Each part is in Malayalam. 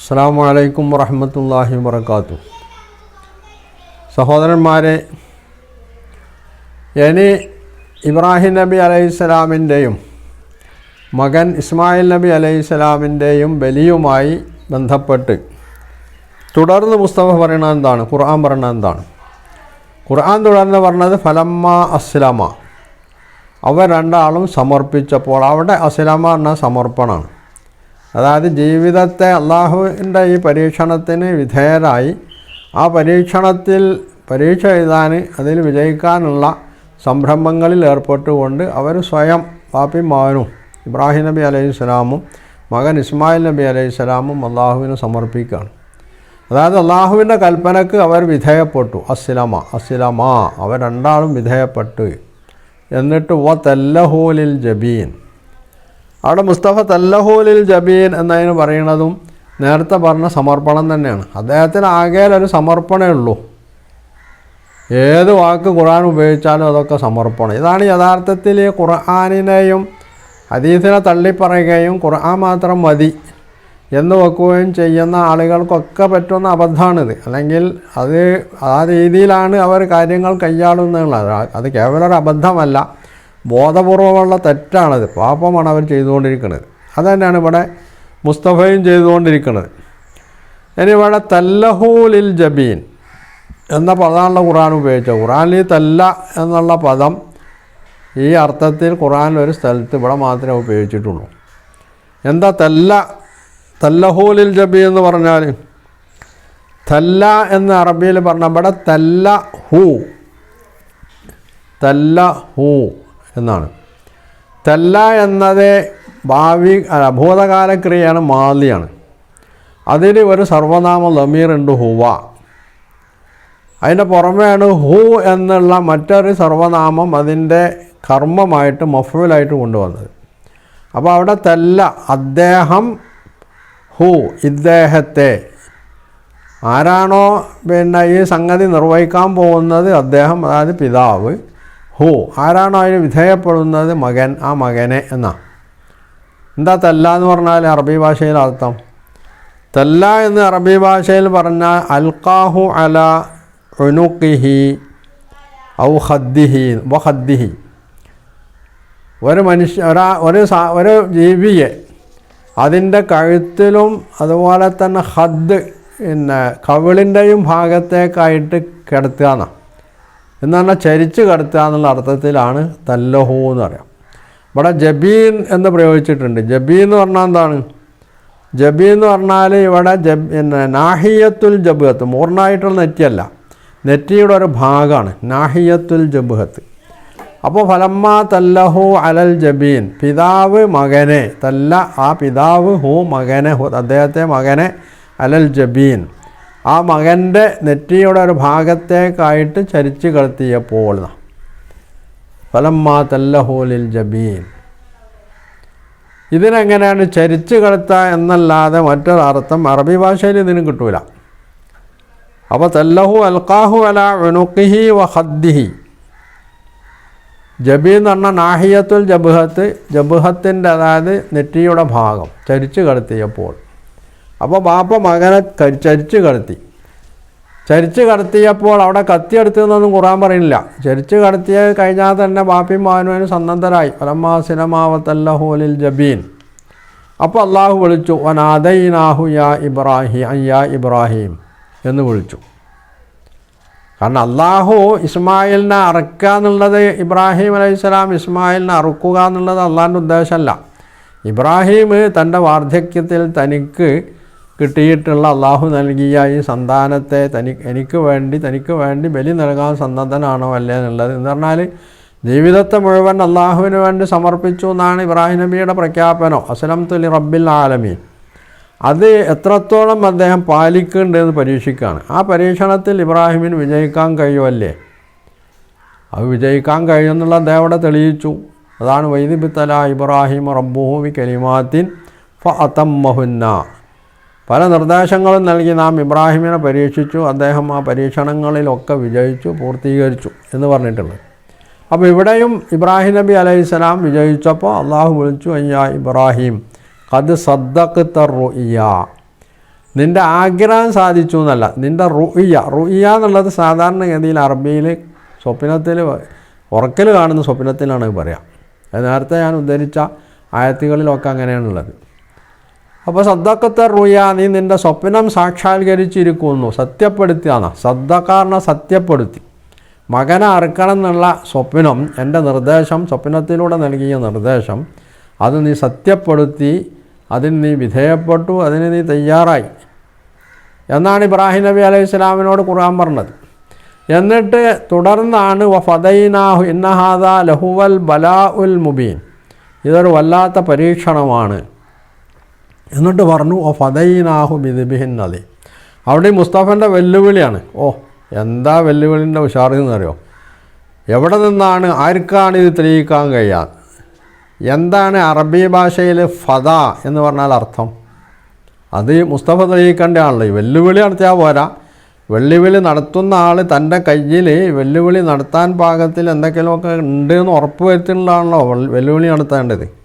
അസ്സാം വലൈക്കും വറഹമത്തല്ലാഹി വർക്കാത്തു സഹോദരന്മാരെ ഇനി ഇബ്രാഹിം നബി അലൈഹിസ്സലാമിന്റെയും മകൻ ഇസ്മായിൽ നബി അലൈഹിസ്സലാമിന്റെയും ബലിയുമായി ബന്ധപ്പെട്ട് തുടർന്ന് മുസ്തഫ പറയണ എന്താണ്? ഖുർആൻ പറയണ എന്താണ്? ഖുർആൻ തുടർന്ന് പറഞ്ഞത് ഫലമ്മ അസ്ലമ അവർ രണ്ടാളും സമർപ്പിച്ചപ്പോൾ അവിടെ അസ്ലമ എന്ന സമർപ്പണമാണ്. അതായത് ജീവിതത്തെ അള്ളാഹുവിന്റെ ഈ പരീക്ഷണത്തിന് വിധേയരായി. ആ പരീക്ഷണത്തിൽ പരീക്ഷ എഴുതാൻ അതിൽ വിജയിക്കാനുള്ള സംരംഭങ്ങളിൽ ഏർപ്പെട്ടുകൊണ്ട് അവർ സ്വയം പാപ്പി മകനും ഇബ്രാഹിം നബി അലൈഹി സ്വലാമും മകൻ ഇസ്മായിൽ നബി അലൈഹി സ്വലാമും അള്ളാഹുവിന് സമർപ്പിക്കുകയാണ്. അതായത് അള്ളാഹുവിന്റെ കൽപ്പനക്ക് അവർ വിധേയപ്പെട്ടു. അസ്ലമ അസ്ലമ അവർ രണ്ടാളും വിധേയപ്പെട്ടു. എന്നിട്ട് വ തെല്ലഹൂലിൽ ജബീൻ. അവിടെ മുസ്തഫ തല്ലഹോലിൽ ജബീൻ എന്നതിന് പറയുന്നതും നേരത്തെ പറഞ്ഞ സമർപ്പണം തന്നെയാണ്. അദ്ദേഹത്തിന് ആകെയിലൊരു സമർപ്പണമേ ഉള്ളൂ. ഏത് വാക്ക് ഖുർആൻ ഉപയോഗിച്ചാലും അതൊക്കെ സമർപ്പണം. ഇതാണ് യഥാർത്ഥത്തിൽ ഖുർആാനിനെയും ഹദീസിനെ തള്ളിപ്പറയുകയും ഖുർആൻ മാത്രം മതി എന്ന് വെക്കുകയും ചെയ്യുന്ന ആളുകൾക്കൊക്കെ പറ്റുന്ന അബദ്ധമാണിത്. അല്ലെങ്കിൽ അത് ആ രീതിയിലാണ് അവർ കാര്യങ്ങൾ കൈയാളുന്നുള്ളത്. അത് കേവലം ഒരു അബദ്ധമല്ല. ബോധപൂർവമുള്ള തെറ്റാണത്. പാപമാണ് അവർ ചെയ്തുകൊണ്ടിരിക്കുന്നത്. അതുതന്നെയാണ് ഇവിടെ മുസ്തഫയും ചെയ്തുകൊണ്ടിരിക്കുന്നത്. ഇനി ഇവിടെ തല്ലഹൂലിൽ ജബീൻ എന്ന പദമാണല്ലോ ഖുറാൻ ഉപയോഗിച്ചത്. ഖുറാനിൽ തല്ല എന്നുള്ള പദം ഈ അർത്ഥത്തിൽ ഖുറാൻ ഒരു സ്ഥലത്ത് ഇവിടെ മാത്രമേ ഉപയോഗിച്ചിട്ടുള്ളൂ. എന്താ തല്ല? തല്ലഹൂലിൽ ജബി എന്ന് പറഞ്ഞാൽ തല്ല എന്ന് അറബിയിൽ പറഞ്ഞ ഇവിടെ തല്ല ഹൂ. തല്ല ഹൂ. എന്നാണ്. തല്ല എന്നത് ഭാവി ഭൂതകാല ക്രിയയാണ് മാലിയാണ്. അതിന് ഒരു സർവനാമ ലമീറുണ്ട് ഹുവ. അതിന്റെ പുറമെയാണ് ഹു എന്നുള്ള മറ്റൊരു സർവനാമം അതിന്റെ കർമ്മമായിട്ട് മഫുലായിട്ട് കൊണ്ടുവന്നത്. അപ്പോൾ അവിടെ തല്ല അദ്ദേഹം ഹു ഇദ്ദേഹത്തെ. ആരാണോ പിന്നെ ഈ സംഗതി നിർവഹിക്കാൻ പോകുന്നത് അദ്ദേഹം അതായത് പിതാവ്. ഹു ആരാണോ അതിന് വിധേയപ്പെടുന്നത്? മകൻ. ആ മകനെ എന്നാ? എന്താ തല്ല എന്ന് പറഞ്ഞാൽ അറബി ഭാഷയിൽ അർത്ഥം. തല്ല എന്ന് അറബി ഭാഷയിൽ പറഞ്ഞാൽ അൽക്കാഹു അല ഒനുക്കിഹി ഔ ഹദ്ദിഹി വ ഹദ്ദിഹി ഒരു മനുഷ്യ ഒരാ ഒരു ഒരു ജീവിയെ അതിന്റെ കഴുത്തിലും അതുപോലെ തന്നെ ഹദ് പിന്നെ കവിളിന്റെയും ഭാഗത്തേക്കായിട്ട് കിടത്തുക എന്നാണ്. എന്ന് പറഞ്ഞാൽ ചരിച്ച് കടത്തുക എന്നുള്ള അർത്ഥത്തിലാണ് തല്ലഹു എന്ന് പറയാം. ഇവിടെ ജബീൻ എന്ന് പ്രയോഗിച്ചിട്ടുണ്ട്. ജബീൻ എന്ന് പറഞ്ഞാൽ എന്താണ്? ജബി എന്ന് പറഞ്ഞാൽ ഇവിടെ ജബ് പിന്നെ നാഹിയത്തുൽ ജബുഹത്ത് മൂർണായിട്ടുള്ള നെറ്റിയല്ല. നെറ്റിയുടെ ഒരു ഭാഗമാണ് നാഹിയത്തുൽ ജബുഹത്ത്. അപ്പോൾ ഫലമ്മ തല്ലഹു അലൽ ജബീൻ പിതാവ് മകനെ തല്ല ആ പിതാവ് ഹു മകനെ അദ്ദേഹത്തെ മകനെ അലൽ ജബീൻ. ആ മകന്റെ നെറ്റിയുടെ ഒരു ഭാഗത്തേക്കായിട്ട് ചരിച്ച് കളത്തിയപ്പോൾ ഫലമ്മ തല്ലഹോലിൽ ജബീൻ. ഇതിനെങ്ങനെയാണ് ചരിച്ച് കടത്ത എന്നല്ലാതെ മറ്റൊരർത്ഥം അറബി ഭാഷയിൽ ഇതിന് കിട്ടൂല. അപ്പോൾ തല്ലഹു അൽക്കാഹു അല വെണുക്കിഹി വ ഹദ്ദിഹി ജബി എന്ന് പറഞ്ഞാൽ നാഹിയത്തുൽ ജബുഹത്ത് ജബുഹത്തിന്റെ അതായത് നെറ്റിയുടെ ഭാഗം ചരിച്ച് കടത്തിയപ്പോൾ. അപ്പോൾ ബാപ്പ മകനെ ചരിച്ചു കടത്തി. ചരിച്ച് കടത്തിയപ്പോൾ അവിടെ കത്തിയെടുത്തു എന്നൊന്നും ഖുറാൻ പറയുന്നില്ല. ചരിച്ച് കടത്തിയ കഴിഞ്ഞാൽ തന്നെ ബാപ്പിയും മാനുവനും സന്നദ്ധരായി പരമാ സിനമാവത്തല്ല ഹോലിൽ ജബീൻ. അപ്പോൾ അള്ളാഹു വിളിച്ചു വനാദൈനാഹു യാ ഇബ്രാഹിം അയ്യാ ഇബ്രാഹിം എന്ന് വിളിച്ചു. കാരണം അള്ളാഹു ഇസ്മായിലിനെ അറക്കുക എന്നുള്ളത് ഇബ്രാഹിം അലൈഹി സ്വലാം ഇസ്മായിലിനെ അറുക്കുക എന്നുള്ളത് അള്ളാഹിന്റെ ഉദ്ദേശമല്ല. ഇബ്രാഹിം തന്റെ വാർദ്ധക്യത്തിൽ തനിക്ക് കിട്ടിയിട്ടുള്ള അള്ളാഹു നൽകിയ ഈ സന്താനത്തെ തനി എനിക്ക് വേണ്ടി തനിക്ക് വേണ്ടി ബലി നൽകാൻ സന്നദ്ധനാണോ അല്ലേ എന്നുള്ളത്. എന്ന് പറഞ്ഞാൽ ജീവിതത്തെ മുഴുവൻ അള്ളാഹുവിന് വേണ്ടി സമർപ്പിച്ചു എന്നാണ് ഇബ്രാഹിം നബിയുടെ പ്രഖ്യാപനം. അസ്ലം തുലി റബ്ബിൽ ആലമീൻ. അത് എത്രത്തോളം അദ്ദേഹം പാലിക്കേണ്ടതെന്ന് പരീക്ഷിക്കുകയാണ്. ആ പരീക്ഷണത്തിൽ ഇബ്രാഹിമിന് വിജയിക്കാൻ കഴിയുമല്ലേ? അത് വിജയിക്കാൻ കഴിയുമെന്നുള്ള അദ്ദേഹം അവിടെ തെളിയിച്ചു. അതാണ് വൈദിബിത്തല ഇബ്രാഹിം റബ്ബുഹുബി കലിമാത്തിൻ ഫ അതമ്മഹുന്ന പല നിർദ്ദേശങ്ങളും നൽകി നാം ഇബ്രാഹിമിനെ പരീക്ഷിച്ചു അദ്ദേഹം ആ പരീക്ഷണങ്ങളിലൊക്കെ വിജയിച്ചു പൂർത്തീകരിച്ചു എന്ന് പറഞ്ഞിട്ടുള്ളത് അപ്പോൾ ഇവിടെയും ഇബ്രാഹിം നബി അലൈഹി അലൈഹിസ്സലാം വിജയിച്ചപ്പോൾ അള്ളാഹു വിളിച്ചു അയ്യാ ഇബ്രാഹിം കത് സദ്ദഖ് തറുയ്യ നിന്റെ ആഗ്രഹം സാധിച്ചു എന്നല്ല നിന്റെ റുയ്യ റുയ്യ എന്നുള്ളത് സാധാരണഗതിയിൽ അറബിയിൽ സ്വപ്നത്തിൽ ഉറക്കൽ കാണുന്ന സ്വപ്നത്തിലാണ് പറയുക നേരത്തെ ഞാൻ ഉദ്ധരിച്ച ആയത്തുകളിലൊക്കെ അങ്ങനെയാണുള്ളത്. അപ്പോൾ സദ്ദക്കത്തെ റുയ നീ നിന്റെ സ്വപ്നം സാക്ഷാത്കരിച്ചിരിക്കുന്നു. സത്യപ്പെടുത്തിയാണ്. സദ്ദക്കാരനെ സത്യപ്പെടുത്തി. മകനെ അറുക്കണം എന്നുള്ള സ്വപ്നം എന്റെ നിർദ്ദേശം സ്വപ്നത്തിലൂടെ നൽകിയ നിർദ്ദേശം അത് നീ സത്യപ്പെടുത്തി അതിന് നീ വിധേയപ്പെട്ടു അതിന് നീ തയ്യാറായി. എന്നാണ് ഇബ്രാഹിം നബി അലൈഹി സ്വലാമിനോട് ഖുർആൻ പറഞ്ഞത്. എന്നിട്ട് തുടർന്നാണ് വ ഫതൈനാഹു ഇന്നഹാദ ലഹുവൽ ബലാ ഉൽ മുബീൻ. ഇതൊരു വല്ലാത്ത പരീക്ഷണമാണ്. എന്നിട്ട് പറഞ്ഞു ഓ ഫതൈനാഹു മിദിബിഹിൻ നദി. അവിടെ മുസ്തഫന്റെ വെല്ലുവിളിയാണ്. ഓ എന്താ വെല്ലുവിളിന്റെ ഉഷാറെന്ന് അറിയോ? എവിടെ നിന്നാണ് ആർക്കാണ് ഇത് തെളിയിക്കാൻ കഴിയാതെ എന്താണ് അറബി ഭാഷയിൽ ഫത എന്ന് പറഞ്ഞാൽ അർത്ഥം? അത് മുസ്തഫ തെളിയിക്കേണ്ടതാണല്ലോ. ഈ വെല്ലുവിളി നടത്തിയാൽ പോരാ. വെല്ലുവിളി നടത്തുന്ന ആൾ തന്റെ കയ്യിൽ വെല്ലുവിളി നടത്താൻ പാകത്തിൽ എന്തെങ്കിലുമൊക്കെ ഉണ്ട് എന്ന് ഉറപ്പ് വരുത്തുന്നതാണല്ലോ വെല്ലുവിളി നടത്തേണ്ടത്.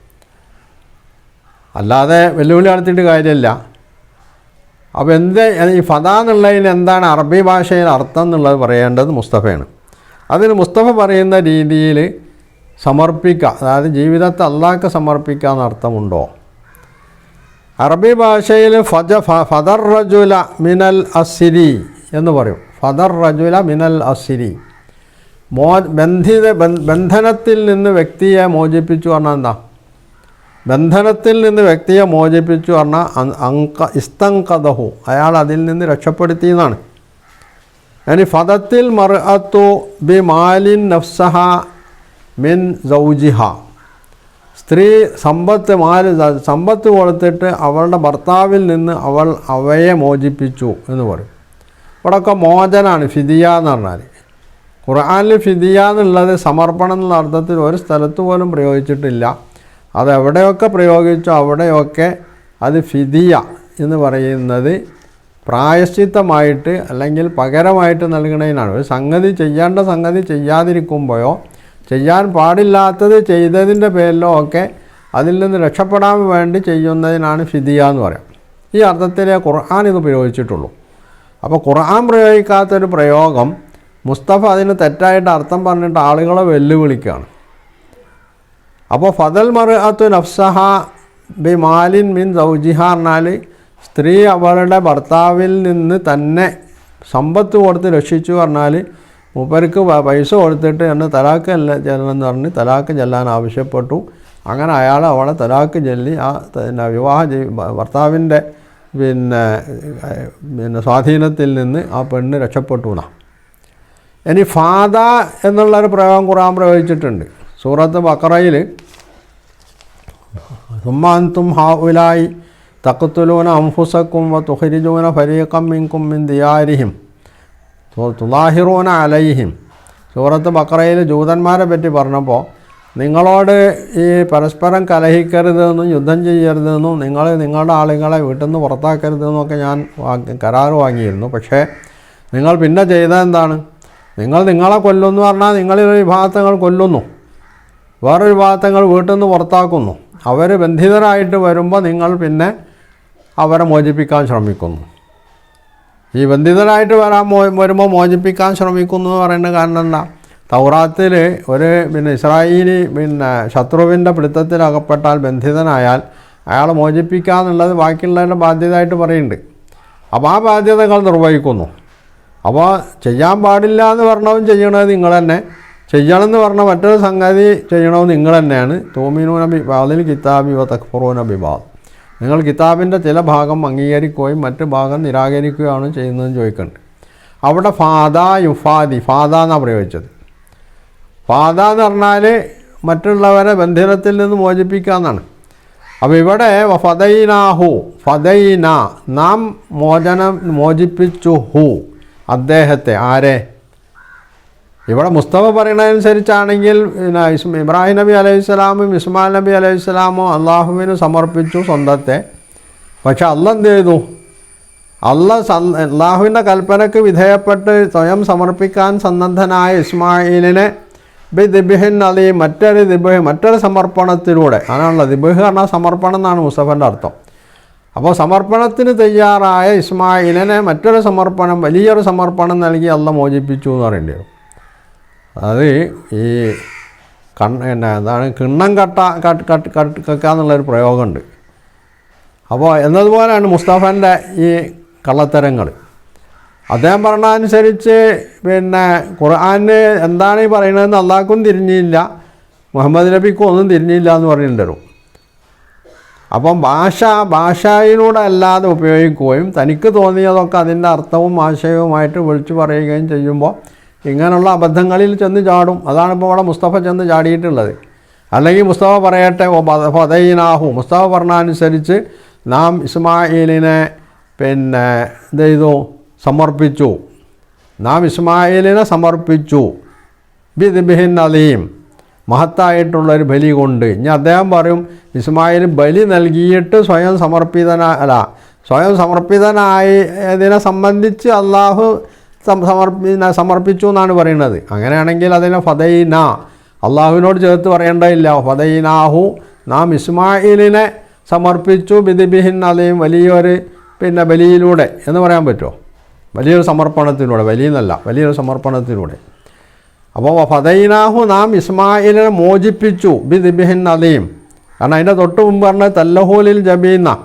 അല്ലാതെ വെല്ലുവിളി നടത്തിയിട്ട് കാര്യമില്ല. അപ്പോൾ എന്ത് ഈ ഫത എന്നുള്ളതിന് എന്താണ് അറബി ഭാഷയിൽ അർത്ഥം എന്നുള്ളത് പറയേണ്ടത് മുസ്തഫയാണ്. അതിന് മുസ്തഫ പറയുന്ന രീതിയിൽ സമർപ്പിക്കുക അതായത് ജീവിതത്തെ അള്ളാഹ്ക്ക് സമർപ്പിക്കുക എന്ന അർത്ഥമുണ്ടോ? അറബി ഭാഷയിൽ ഫജ ഫദർ റജുല മിനൽ അസിരി എന്ന് പറയും. ഫദർ റജുല മിനൽ അസിരി. മോ ബന്ധിത ബന്ധനത്തിൽ നിന്ന് വ്യക്തിയെ മോചിപ്പിച്ചു പറഞ്ഞാൽ എന്താ? ബന്ധനത്തിൽ നിന്ന് വ്യക്തിയെ മോചിപ്പിച്ചു പറഞ്ഞാൽ അങ്ക ഇസ്തങ്കതഹു അയാൾ അതിൽ നിന്ന് രക്ഷപ്പെടുത്തി എന്നാണ് ഇനി ഫതത്തിൽ മർഅത്തു ബി മാലിൻ നഫ്സഹ മിൻ സൗജിഹ. സ്ത്രീ സമ്പത്ത് മാൽ സമ്പത്ത് കൊടുത്തിട്ട് അവളുടെ ഭർത്താവിൽ നിന്ന് അവൾ അവയെ മോചിപ്പിച്ചു എന്ന് പറയും. ഇവിടെയൊക്കെ മോചനാണ് ഫിദിയ എന്ന് പറഞ്ഞാൽ ഖുർആാനിൽ ഫിദിയ എന്നുള്ളത് സമർപ്പണം എന്നുള്ള അർത്ഥത്തിൽ ഒരു സ്ഥലത്ത് പോലും പ്രയോഗിച്ചിട്ടില്ല. അത് എവിടെയൊക്കെ പ്രയോഗിച്ചോ അവിടെയൊക്കെ അത് ഫിദിയ എന്ന് പറയുന്നത് പ്രായശ്ചിത്തമായിട്ട് അല്ലെങ്കിൽ പകരമായിട്ട് നൽകണതിനാണ് ഒരു സംഗതി ചെയ്യേണ്ട സംഗതി ചെയ്യാതിരിക്കുമ്പോഴോ ചെയ്യാൻ പാടില്ലാത്തത് ചെയ്തതിന്റെ പേരിലോ ഒക്കെ അതിൽ നിന്ന് രക്ഷപ്പെടാൻ വേണ്ടി ചെയ്യുന്നതിനാണ് ഫിദിയ എന്ന് പറയാം. ഈ അർത്ഥത്തിലേ ഖുർആൻ ഇത് പ്രയോഗിച്ചിട്ടുള്ളൂ. അപ്പോൾ ഖുർആൻ പ്രയോഗിക്കാത്തൊരു പ്രയോഗം മുസ്തഫ അതിന് തെറ്റായിട്ട് അർത്ഥം പറഞ്ഞിട്ട് ആളുകളെ വെല്ലുവിളിക്കുകയാണ്. അപ്പോൾ ഫതൽ മറുഅത്തു നഫ്സഹ ബി മാലിൻ മിൻ സൗജിഹ പറഞ്ഞാൽ സ്ത്രീ അവളുടെ ഭർത്താവിൽ നിന്ന് തന്നെ സമ്പത്ത് കൊടുത്ത് രക്ഷിച്ചു പറഞ്ഞാൽ മൂപ്പർക്ക് പൈസ കൊടുത്തിട്ട് എന്നെ തലാക്ക് ചെല്ലണമെന്ന് പറഞ്ഞ് തലാക്ക് ചെല്ലാൻ ആവശ്യപ്പെട്ടു. അങ്ങനെ അയാൾ അവളെ തലാക്ക് ചെല്ലി. ആ പിന്നെ വിവാഹ ഭർത്താവിന്റെ പിന്നെ പിന്നെ സ്വാധീനത്തിൽ നിന്ന് ആ പെണ്ണ് രക്ഷപ്പെട്ടു ഇനി ഫാദ എന്നുള്ളൊരു പ്രയോഗം ഖുറാൻ പ്രയോഗിച്ചിട്ടുണ്ട്. സൂറത്ത് ബക്കറയിൽ സുമാന്തും ഹാവുലായി തക്കത്തുലൂന അംഫുസക്കും വ തുഹരിജൂന ഫരീഖം മിങ്കും മിൻ ദിയാരിഹിം തുലാഹിറൂന അലൈഹിം. സൂറത്ത് ബക്കറയിൽ ജൂതന്മാരെ പറ്റി പറഞ്ഞപ്പോൾ നിങ്ങളോട് ഈ പരസ്പരം കലഹിക്കരുതെന്നും യുദ്ധം ചെയ്യരുതെന്നും നിങ്ങൾ നിങ്ങളുടെ ആളുകളെ വീട്ടിൽ നിന്ന് പുറത്താക്കരുതെന്നൊക്കെ ഞാൻ കരാറ് വാങ്ങിയിരുന്നു. പക്ഷേ നിങ്ങൾ പിന്നെ ചെയ്തത് എന്താണ്? നിങ്ങൾ നിങ്ങളെ കൊല്ലുന്നു പറഞ്ഞാൽ നിങ്ങളിലൊരു വിഭാഗത്തങ്ങൾ കൊല്ലുന്നു. വേറൊരു ഭാഗത്തങ്ങൾ വീട്ടിൽ നിന്ന് പുറത്താക്കുന്നു. അവർ ബന്ധിതരായിട്ട് വരുമ്പോൾ നിങ്ങൾ പിന്നെ അവരെ മോചിപ്പിക്കാൻ ശ്രമിക്കുന്നു. ഈ ബന്ധിതരായിട്ട് വരാൻ മോ വരുമ്പോൾ മോചിപ്പിക്കാൻ ശ്രമിക്കുന്നു എന്ന് പറയുന്നത് കാരണം എന്താ? തൗറാത്തിൽ ഒരു പിന്നെ ഇസ്രായേലി പിന്നെ ശത്രുവിന്റെ പിടുത്തത്തിൽ അകപ്പെട്ടാൽ ബന്ധിതനായാൽ അയാളെ മോചിപ്പിക്കുക എന്നുള്ളത് ബാക്കിയുള്ളവരുടെ ബാധ്യതയായിട്ട് പറയുന്നുണ്ട്. അപ്പോൾ ആ ബാധ്യതകൾ നിർവഹിക്കുന്നു. അപ്പോൾ ചെയ്യാൻ പാടില്ല എന്ന് പറഞ്ഞവും ചെയ്യണത് നിങ്ങൾ തന്നെ. ചെയ്യണമെന്ന് പറഞ്ഞ മറ്റൊരു സംഗതി ചെയ്യണമെന്ന് നിങ്ങൾ തന്നെയാണ്. തോമിനൂന ബാദിൽ കിതാബി വ തക്ഫറൂന ബിബാദ് നിങ്ങൾ കിതാബിന്റെ ചില ഭാഗം അംഗീകരിക്കുകയും മറ്റു ഭാഗം നിരാകരിക്കുകയാണ് ചെയ്യുന്നതെന്ന് ചോദിക്കുന്നുണ്ട് അവിടെ ഫാദ യുഫാദി ഫാദ എന്നാണ് പ്രയോഗിച്ചത്. ഫാദ എന്ന് പറഞ്ഞാൽ മറ്റുള്ളവരെ ബന്ധനത്തിൽ നിന്ന് മോചിപ്പിക്കുക എന്നാണ്. അപ്പോൾ ഇവിടെ ഫതൈനാഹു ഫതൈന നാം മോചനം മോചിപ്പിച്ചു ഹു അദ്ദേഹത്തെ. ആരെ? ഇവിടെ മുസ്തഫ പറയണതനുസരിച്ചാണെങ്കിൽ ഇബ്രാഹിം നബി അലൈഹി സ്വലാമും ഇസ്മാൽ നബി അലൈഹി സ്വലാമും അള്ളാഹുവിന് സമർപ്പിച്ചു സ്വന്തത്തെ. പക്ഷെ അല്ല എന്ത് ചെയ്തു? അല്ല അള്ളാഹുവിന്റെ കൽപ്പനയ്ക്ക് വിധേയപ്പെട്ട് സ്വയം സമർപ്പിക്കാൻ സന്നദ്ധനായ ഇസ്മായിലിനെ ബി ദിബിഹിൻ അലി മറ്റൊരു ദിബഹ് മറ്റൊരു സമർപ്പണത്തിലൂടെ. അതാണല്ലോ ദിബഹ് പറഞ്ഞാൽ സമർപ്പണം എന്നാണ് മുസ്തഫന്റെ അർത്ഥം. അപ്പോൾ സമർപ്പണത്തിന് തയ്യാറായ ഇസ്മായിലിനെ മറ്റൊരു സമർപ്പണം വലിയൊരു സമർപ്പണം നൽകി അല്ല മോചിപ്പിച്ചു എന്ന് പറയേണ്ടി വരും. അത് ഈ കണ്ണ പിന്നെ എന്താണ് കിണ്ണം കട്ട കട്ട് എന്നുള്ളൊരു പ്രയോഗമുണ്ട്. അപ്പോൾ എന്നതുപോലെയാണ് മുസ്തഫന്റെ ഈ കള്ളത്തരങ്ങൾ. അദ്ദേഹം പറഞ്ഞ അനുസരിച്ച് പിന്നെ ഖുർആന് എന്താണ് ഈ പറയണതെന്ന് അള്ളാഹ്ക്കും തിരിഞ്ഞില്ല മുഹമ്മദ് നബിക്കും ഒന്നും തിരിഞ്ഞില്ല എന്ന് പറയുന്നുണ്ടല്ലോ അപ്പം ഭാഷ ഭാഷയിലൂടെ അല്ലാതെ ഉപയോഗിക്കുകയും തനിക്ക് തോന്നിയതൊക്കെ അതിന്റെ അർത്ഥവും ആശയവുമായിട്ട് വിളിച്ചു പറയുകയും ചെയ്യുമ്പോൾ ഇങ്ങനെയുള്ള അബദ്ധങ്ങളിൽ ചെന്ന് ചാടും. അതാണ് ഇപ്പോൾ മുസ്തഫ ചെന്ന് ചാടിയിട്ടുള്ളത്. അല്ലെങ്കിൽ മുസ്തഫ പറയട്ടെ ഓ ഫതൈനാഹു മുസ്തഫ പറഞ്ഞ അനുസരിച്ച് നാം ഇസ്മായിലിനെ പിന്നെ എന്ത് ചെയ്തു? സമർപ്പിച്ചു. നാം ഇസ്മായിലിനെ സമർപ്പിച്ചു. ബിദിബിഹിൻ അലീം. മഹത്തായിട്ടുള്ളൊരു ബലി കൊണ്ട്. ഇനി അദ്ദേഹം പറയും ഇസ്മായിൽ ബലി നൽകിയിട്ട് സ്വയം സമർപ്പിതനാ അല്ല സ്വയം സമർപ്പിതനായി ഇതിനെ സംബന്ധിച്ച് അള്ളാഹു സമർപ്പി സമർപ്പിച്ചു എന്നാണ് പറയുന്നത്. അങ്ങനെയാണെങ്കിൽ അതിനെ ഫതൈന. അള്ളാഹുവിനോട് ചേർത്ത് പറയേണ്ടതില്ല. ഫതൈനാഹു. നാം ഇസ്മായിലിനെ സമർപ്പിച്ചു. ബിദിബിഹിൻ അലയും വലിയൊരു പിന്നെ ബലിയിലൂടെ. എന്ന് പറയാൻ പറ്റുമോ? വലിയൊരു സമർപ്പണത്തിലൂടെ. വലിയെന്നല്ല. വലിയൊരു സമർപ്പണത്തിലൂടെ. അപ്പോൾ ഫതൈനാഹു നാം ഇസ്മായിലിനെ മോചിപ്പിച്ചു. ബിദിബിഹിൻ ദിബിഹിൻ അലീം. കാരണം അതിന്റെ തൊട്ട് മുമ്പ് പറഞ്ഞ തല്ലഹൂലിൽ ജബീന്ന.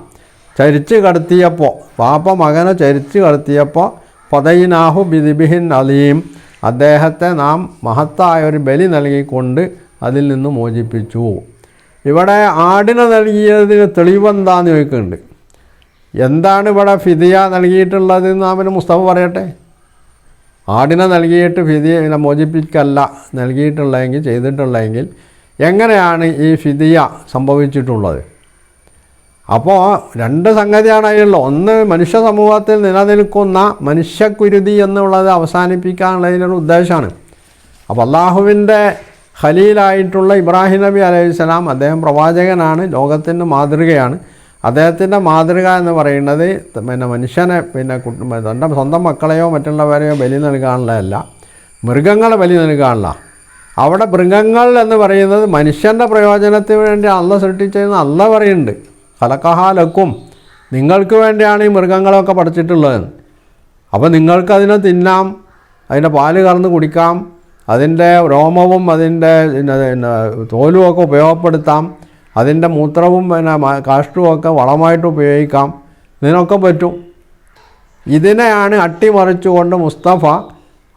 ചരിച്ച് കടത്തിയപ്പോൾ പാപ്പ മകനെ ചരിച്ച് കടത്തിയപ്പോൾ ഫതൈനാഹു ബിദിബിഹിൻ അലീം. അദ്ദേഹത്തെ നാം മഹത്തായ ഒരു ബലി നൽകിക്കൊണ്ട് അതിൽ നിന്ന് മോചിപ്പിച്ചു. ഇവിടെ ആടിനെ നൽകിയതിന് തെളിവെന്താന്ന് ചോദിക്കുന്നുണ്ട്. എന്താണ് ഇവിടെ ഫിദിയ നൽകിയിട്ടുള്ളത് എന്ന് അവന് മുസ്തഫ പറയട്ടെ? ആടിനെ നൽകിയിട്ട് ഫിദിയ മോചിപ്പിക്കല്ല നൽകിയിട്ടുള്ളതെങ്കിൽ ചെയ്തിട്ടുള്ളതെങ്കിൽ എങ്ങനെയാണ് ഈ ഫിദിയ സംഭവിച്ചിട്ടുള്ളത്? അപ്പോൾ രണ്ട് സംഗതിയാണ് അതിലുള്ളത് ഒന്ന് മനുഷ്യ സമൂഹത്തിൽ നിലനിൽക്കുന്ന മനുഷ്യക്കുരുതി എന്നുള്ളത് അവസാനിപ്പിക്കാനുള്ളതിനൊരു ഉദ്ദേശമാണ്. അപ്പോൾ അള്ളാഹുവിന്റെ ഖലീലായിട്ടുള്ള ഇബ്രാഹിം നബി അലൈഹിസ്സലാം അദ്ദേഹം പ്രവാചകനാണ് ലോകത്തിന്റെ മാതൃകയാണ്. അദ്ദേഹത്തിന്റെ മാതൃക എന്ന് പറയുന്നത് പിന്നെ മനുഷ്യനെ പിന്നെ തന്റെ സ്വന്തം മക്കളെയോ മറ്റുള്ളവരെയോ ബലി നൽകാനുള്ളതല്ല. മൃഗങ്ങളെ ബലി നൽകാനുള്ള. അവിടെ മൃഗങ്ങൾ എന്ന് പറയുന്നത് മനുഷ്യന്റെ പ്രയോജനത്തിന് വേണ്ടി അള്ള സൃഷ്ടിച്ചതെന്ന് അള്ള പറയുന്നുണ്ട്. കലക്കഹാലക്കും നിങ്ങൾക്ക് വേണ്ടിയാണ് ഈ മൃഗങ്ങളൊക്കെ പഠിച്ചിട്ടുള്ളത് അപ്പോൾ നിങ്ങൾക്കതിനെ തിന്നാം അതിന്റെ പാൽ കറന്ന് കുടിക്കാം അതിന്റെ രോമവും അതിന്റെ തോലും ഒക്കെ ഉപയോഗപ്പെടുത്താം അതിന്റെ മൂത്രവും പിന്നെ കാഷ്ടവും വളമായിട്ട് ഉപയോഗിക്കാം. ഇതിനൊക്കെ പറ്റും. ഇതിനെയാണ് അട്ടിമറിച്ചുകൊണ്ട് മുസ്തഫ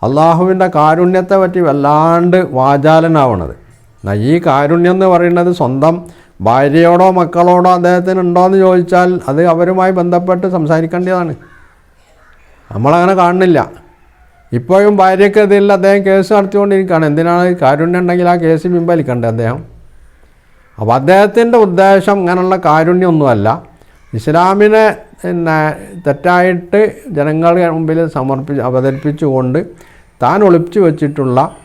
അള്ളാഹുവിന്റെ കാരുണ്യത്തെ പറ്റി വല്ലാണ്ട് വാചാലനാവണത്. ഈ കാരുണ്യം എന്ന് പറയുന്നത് സ്വന്തം ഭാര്യയോടോ മക്കളോടോ അദ്ദേഹത്തിന് ഉണ്ടോയെന്ന് ചോദിച്ചാൽ അത് അവരുമായി ബന്ധപ്പെട്ട് സംസാരിക്കേണ്ടതാണ്. നമ്മളങ്ങനെ കാണുന്നില്ല. ഇപ്പോഴും ഭാര്യക്കെതിരിൽ അദ്ദേഹം കേസ് നടത്തിക്കൊണ്ടിരിക്കുകയാണ്. എന്തിനാണ് കാരുണ്യം ഉണ്ടെങ്കിൽ ആ കേസ് പിൻവലിക്കണ്ടേ അദ്ദേഹം? അപ്പോൾ അദ്ദേഹത്തിന്റെ ഉദ്ദേശം അങ്ങനെയുള്ള കാരുണ്യമൊന്നുമല്ല. ഇസ്ലാമിനെ പിന്നെ തെറ്റായിട്ട് ജനങ്ങളുടെ മുമ്പിൽ സമർപ്പിച്ച് അവതരിപ്പിച്ചുകൊണ്ട് താൻ ഒളിപ്പിച്ചു വച്ചിട്ടുള്ള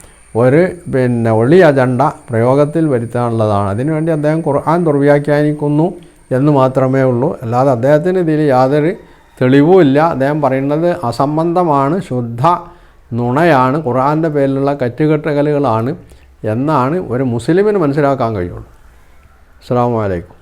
ഒരു പിന്നെ ഒളി അജണ്ട പ്രയോഗത്തിൽ വരുത്താനുള്ളതാണ്. അതിനുവേണ്ടി അദ്ദേഹം ഖുർആൻ ദുർവ്യാഖ്യാനിക്കുന്നു എന്ന് മാത്രമേ ഉള്ളൂ. അല്ലാതെ അദ്ദേഹത്തിന് ഇതിൽ യാതൊരു തെളിവുമില്ല അദ്ദേഹം പറയുന്നത് അസംബന്ധമാണ് ശുദ്ധ നുണയാണ് ഖുർആന്റെ പേരിലുള്ള കറ്റുകെട്ടകലുകളാണ് എന്നാണ് ഒരു മുസ്ലിമിന് മനസ്സിലാക്കാൻ കഴിയുള്ളൂ. അസ്സാം വലൈക്കും